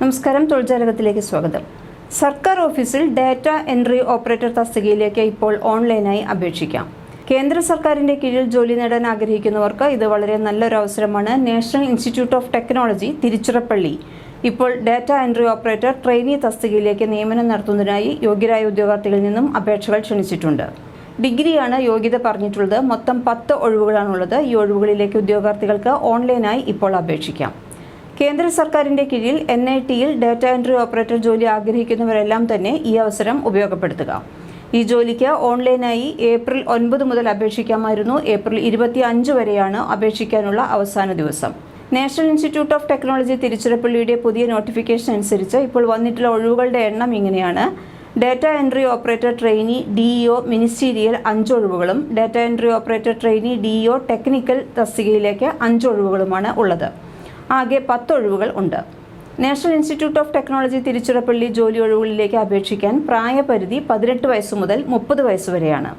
നമസ്കാരം തൊഴിൽജാലകത്തിലേക്ക് സ്വാഗതം. സർക്കാർ ഓഫീസിൽ ഡാറ്റ എൻട്രി ഓപ്പറേറ്റർ തസ്തികയിലേക്ക് ഇപ്പോൾ ഓൺലൈനായി അപേക്ഷിക്കാം. കേന്ദ്ര സർക്കാരിന്റെ കീഴിൽ ജോലി നേടാൻ ആഗ്രഹിക്കുന്നവർക്ക് ഇത് വളരെ നല്ലൊരു അവസരമാണ്. National institute of technology Tiruchirappalli. ഇപ്പോൾ ഡാറ്റ എൻട്രി ഓപ്പറേറ്റർ ട്രെയിനി തസ്തികയിലേക്ക് നിയമനം നടത്തുന്നതിനായി യോഗ്യരായ ഉദ്യോഗാർത്ഥികളിൽ നിന്നും അപേക്ഷകൾ ക്ഷണിച്ചിട്ടുണ്ട്. ഡിഗ്രിയാണ് യോഗ്യത പറഞ്ഞിട്ടുള്ളത്. മൊത്തം പത്ത് ഒഴിവുകളാണുള്ളത്. ഈ ഒഴിവുകളിലേക്ക് ഉദ്യോഗാർത്ഥികൾക്ക് ഓൺലൈനായി ഇപ്പോൾ അപേക്ഷിക്കാം. കേന്ദ്ര സർക്കാരിന്റെ കീഴിൽ എൻ ഐ ടിയിൽ ഡാറ്റ എൻട്രി ഓപ്പറേറ്റർ ജോലി ആഗ്രഹിക്കുന്നവരെല്ലാം തന്നെ ഈ അവസരം ഉപയോഗപ്പെടുത്തുക. ഈ ജോലിക്ക് ഓൺലൈനായി ഏപ്രിൽ ഒൻപത് മുതൽ അപേക്ഷിക്കാമായിരുന്നു. ഏപ്രിൽ ഇരുപത്തി അഞ്ച് വരെയാണ് അപേക്ഷിക്കാനുള്ള അവസാന ദിവസം. നാഷണൽ ഇൻസ്റ്റിറ്റ്യൂട്ട് ഓഫ് ടെക്നോളജി തിരുച്ചിറപ്പള്ളിയുടെ പുതിയ നോട്ടിഫിക്കേഷൻ അനുസരിച്ച് ഇപ്പോൾ വന്നിട്ടുള്ള ഒഴിവുകളുടെ എണ്ണം ഇങ്ങനെയാണ്. Data entry operator trainee DEO ministerial അഞ്ച് ഒഴിവുകളും data entry operator trainee DEO technical തസ്തികയിലേക്ക് അഞ്ച് ഒഴിവുകളുമാണ് ഉള്ളത്. ആകെ പത്ത് ഒഴിവുകൾ ഉണ്ട്. National institute of technology Tiruchirappalli ജോലി ഒഴിവുകളിലേക്ക് അപേക്ഷിക്കാൻ പ്രായപരിധി പതിനെട്ട് വയസ്സ് മുതൽ മുപ്പത് വയസ്സ് വരെയാണ്.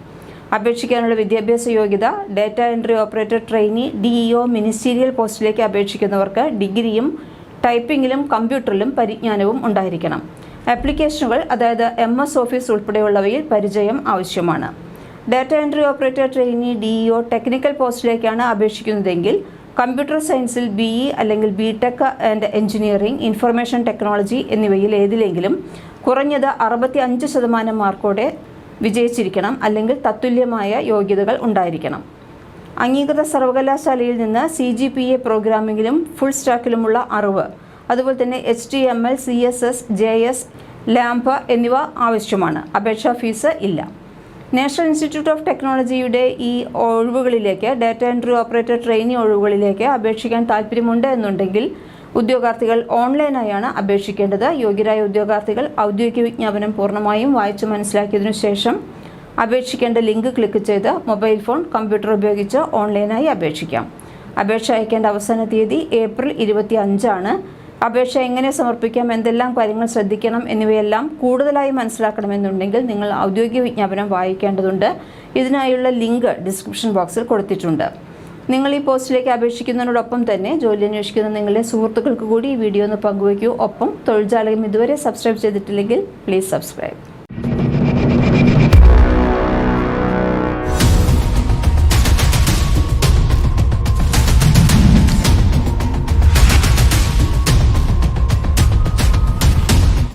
അപേക്ഷിക്കാനുള്ള വിദ്യാഭ്യാസ യോഗ്യത data entry operator trainee DEO ministerial പോസ്റ്റിലേക്ക് അപേക്ഷിക്കുന്നവർക്ക് ഡിഗ്രിയും ടൈപ്പിംഗിലും കമ്പ്യൂട്ടറിലും പരിജ്ഞാനവും ഉണ്ടായിരിക്കണം. ആപ്ലിക്കേഷനുകൾ അതായത് എം എസ് ഓഫീസ് ഉൾപ്പെടെയുള്ളവയിൽ പരിചയം ആവശ്യമാണ്. Data entry operator trainee D DEO technical പോസ്റ്റിലേക്കാണ് അപേക്ഷിക്കുന്നതെങ്കിൽ കമ്പ്യൂട്ടർ സയൻസിൽ ബി ഇ അല്ലെങ്കിൽ B tech and engineering information technology എന്നിവയിൽ ഏതിലെങ്കിലും കുറഞ്ഞത് അറുപത്തി അഞ്ച് ശതമാനം മാർക്കോടെ വിജയിച്ചിരിക്കണം അല്ലെങ്കിൽ തത്തുല്യമായ യോഗ്യതകൾ ഉണ്ടായിരിക്കണം. അംഗീകൃത സർവകലാശാലയിൽ നിന്ന് സി ജി പി എ പ്രോഗ്രാമിങ്ങിലും ഫുൾ സ്റ്റാക്കിലുമുള്ള അറിവ് അതുപോലെ തന്നെ H T M L C S S J S LAMP എന്നിവ ആവശ്യമാണ്. അപേക്ഷാ ഫീസ് ഇല്ല. നാഷണൽ ഇൻസ്റ്റിറ്റ്യൂട്ട് ഓഫ് ടെക്നോളജിയുടെ ഈ ഒഴിവുകളിലേക്ക് ഡാറ്റ എൻട്രി ഓപ്പറേറ്റർ ട്രെയിനി ഒഴിവുകളിലേക്ക് അപേക്ഷിക്കാൻ താല്പര്യമുണ്ട് എന്നുണ്ടെങ്കിൽ ഉദ്യോഗാർത്ഥികൾ ഓൺലൈനായാണ് അപേക്ഷിക്കേണ്ടത്. യോഗ്യരായ ഉദ്യോഗാർത്ഥികൾ ഔദ്യോഗിക വിജ്ഞാപനം പൂർണമായും വായിച്ചു മനസ്സിലാക്കിയതിനു ശേഷം അപേക്ഷിക്കേണ്ട ലിങ്ക് ക്ലിക്ക് ചെയ്ത് മൊബൈൽ ഫോൺ കമ്പ്യൂട്ടർ ഉപയോഗിച്ച് ഓൺലൈനായി അപേക്ഷിക്കാം. അപേക്ഷ അയക്കേണ്ട അവസാന തീയതി ഏപ്രിൽ ഇരുപത്തി അഞ്ചാണ് അപേക്ഷ എങ്ങനെ സമർപ്പിക്കാം എന്തെല്ലാം കാര്യങ്ങൾ ശ്രദ്ധിക്കണം എന്നിവയെല്ലാം കൂടുതലായി മനസ്സിലാക്കണമെന്നുണ്ടെങ്കിൽ നിങ്ങൾ ഔദ്യോഗിക വിജ്ഞാപനം വായിക്കേണ്ടതുണ്ട്. ഇതിനായുള്ള ലിങ്ക് ഡിസ്ക്രിപ്ഷൻ ബോക്സിൽ കൊടുത്തിട്ടുണ്ട്. നിങ്ങൾ ഈ പോസ്റ്റിലേക്ക് അപേക്ഷിക്കുന്നതിനോടൊപ്പം തന്നെ ജോലി അന്വേഷിക്കുന്ന നിങ്ങളുടെ സുഹൃത്തുക്കൾക്ക് കൂടി ഈ വീഡിയോ ഒന്ന് പങ്കുവയ്ക്കൂ. ഒപ്പം തൊഴിൽ തൊഴിൽജാലകം ഇതുവരെ സബ്സ്ക്രൈബ് ചെയ്തിട്ടില്ലെങ്കിൽ പ്ലീസ് സബ്സ്ക്രൈബ്.